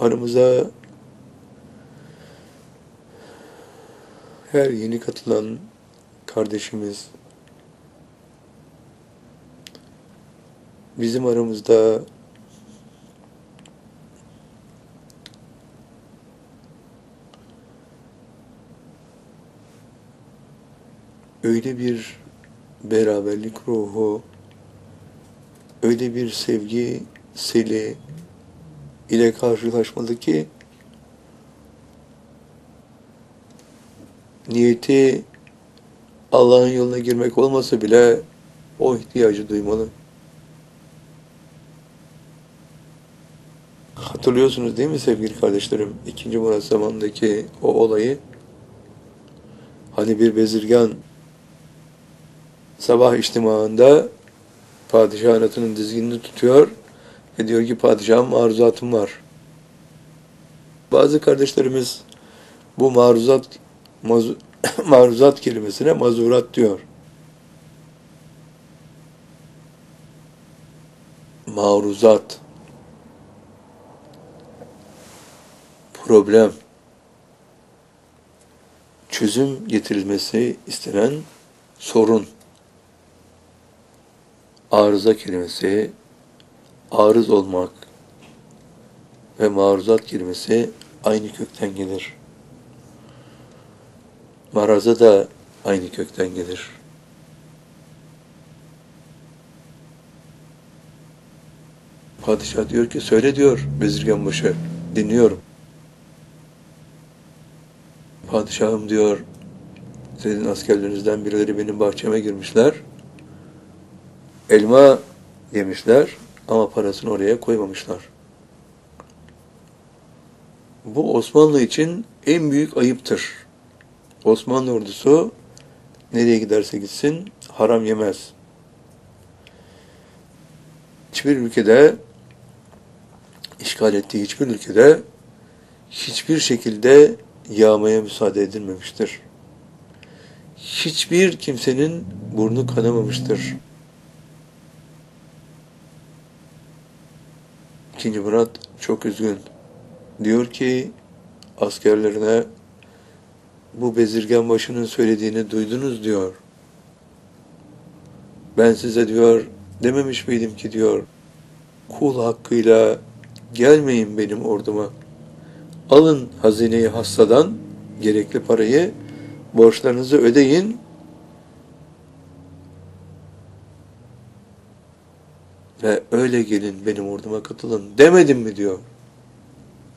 aramıza her yeni katılan kardeşimiz bizim aramızda öyle bir beraberlik ruhu, öyle bir sevgi seli ile karşılaşmalı niyeti Allah'ın yoluna girmek olmasa bile o ihtiyacı duymalı. Hatırlıyorsunuz değil mi sevgili kardeşlerim? İkinci Murat zamanındaki o olayı. Hani bir bezirgan sabah içtimaında padişahın atının dizginini tutuyor ve diyor ki padişahım maruzatım var. Bazı kardeşlerimiz bu maruzat mazu, maruzat kelimesine mazurat diyor. Maruzat problem çözüm getirilmesi istenen sorun arıza kelimesi arız olmak ve maruzat kelimesi aynı kökten gelir. Maraza da aynı kökten gelir. Padişah diyor ki söyle diyor Bezirganbaşı dinliyorum. Padişahım diyor sizin askerlerinizden birileri benim bahçeme girmişler. Elma yemişler ama parasını oraya koymamışlar. Bu Osmanlı için en büyük ayıptır. Osmanlı ordusu nereye giderse gitsin haram yemez. Hiçbir ülkede işgal ettiği hiçbir ülkede hiçbir şekilde yağmaya müsaade edilmemiştir. Hiçbir kimsenin burnu kanamamıştır. İkinci Murat çok üzgün. Diyor ki askerlerine bu bezirgen başının söylediğini duydunuz diyor. Ben size diyor dememiş miydim ki diyor kul hakkıyla gelmeyin benim orduma. Alın hazineyi hassadan gerekli parayı borçlarınızı ödeyin ve öyle gelin benim orduma katılın demedim mi diyor.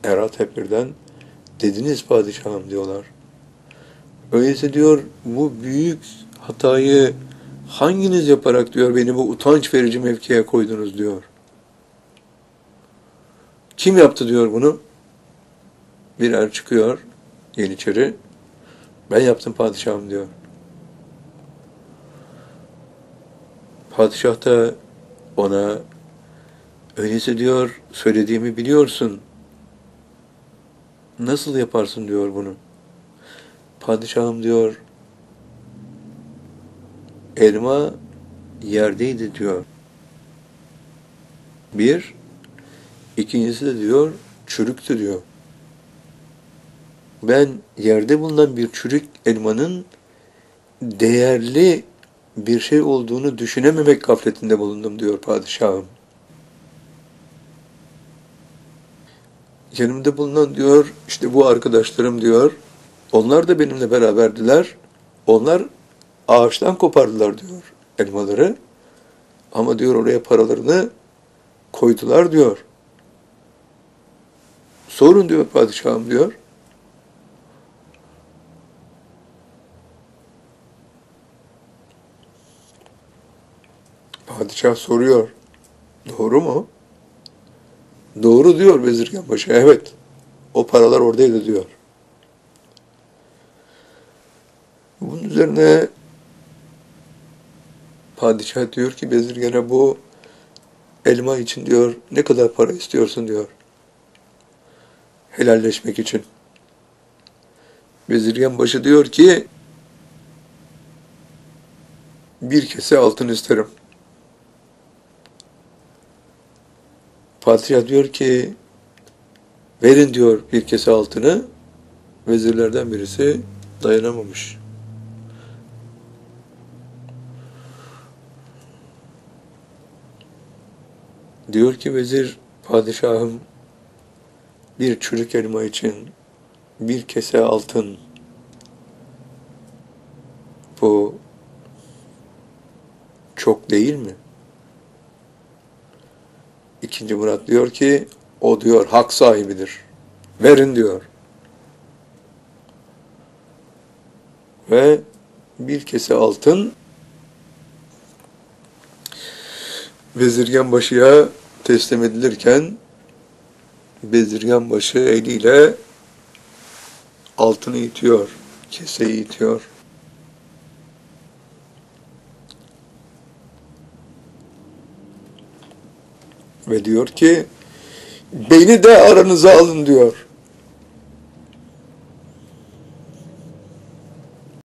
Erat hep birden dediniz padişahım diyorlar. Öyleyse diyor bu büyük hatayı hanginiz yaparak diyor beni bu utanç verici mevkiye koydunuz diyor. Kim yaptı diyor bunu? Bir er çıkıyor Yeniçeri. Ben yaptım padişahım diyor. Padişah da ona öyleyse diyor söylediğimi biliyorsun. Nasıl yaparsın diyor bunu. Padişahım diyor elma yerdeydi diyor. Bir, ikincisi de diyor çürüktü diyor. Ben yerde bulunan bir çürük elmanın değerli bir şey olduğunu düşünememek gafletinde bulundum diyor padişahım. Yanımda bulunan diyor işte bu arkadaşlarım diyor onlar da benimle beraberdiler. Onlar ağaçtan kopardılar diyor elmaları. Ama diyor oraya paralarını koydular diyor. Sorun diyor padişahım diyor. Padişah soruyor. Doğru mu? Doğru diyor Bezirgan Paşa. Evet. O paralar oradaydı diyor. Bunun üzerine padişah diyor ki Bezirgan'a bu elma için diyor ne kadar para istiyorsun diyor. Helalleşmek için. Bezirgan başı diyor ki bir kese altın isterim. Padişah diyor ki Verin diyor bir kese altını. Vezirlerden birisi dayanamamış. Diyor ki vezir, padişahım bir çürük elma için bir kese altın bu çok değil mi? İkinci Murat diyor ki o diyor hak sahibidir. Verin diyor. Ve bir kese altın Bezirganbaşı'ya teslim edilirken Bezirganbaşı eliyle altını itiyor, keseyi itiyor. Ve diyor ki beni de aranıza alın diyor.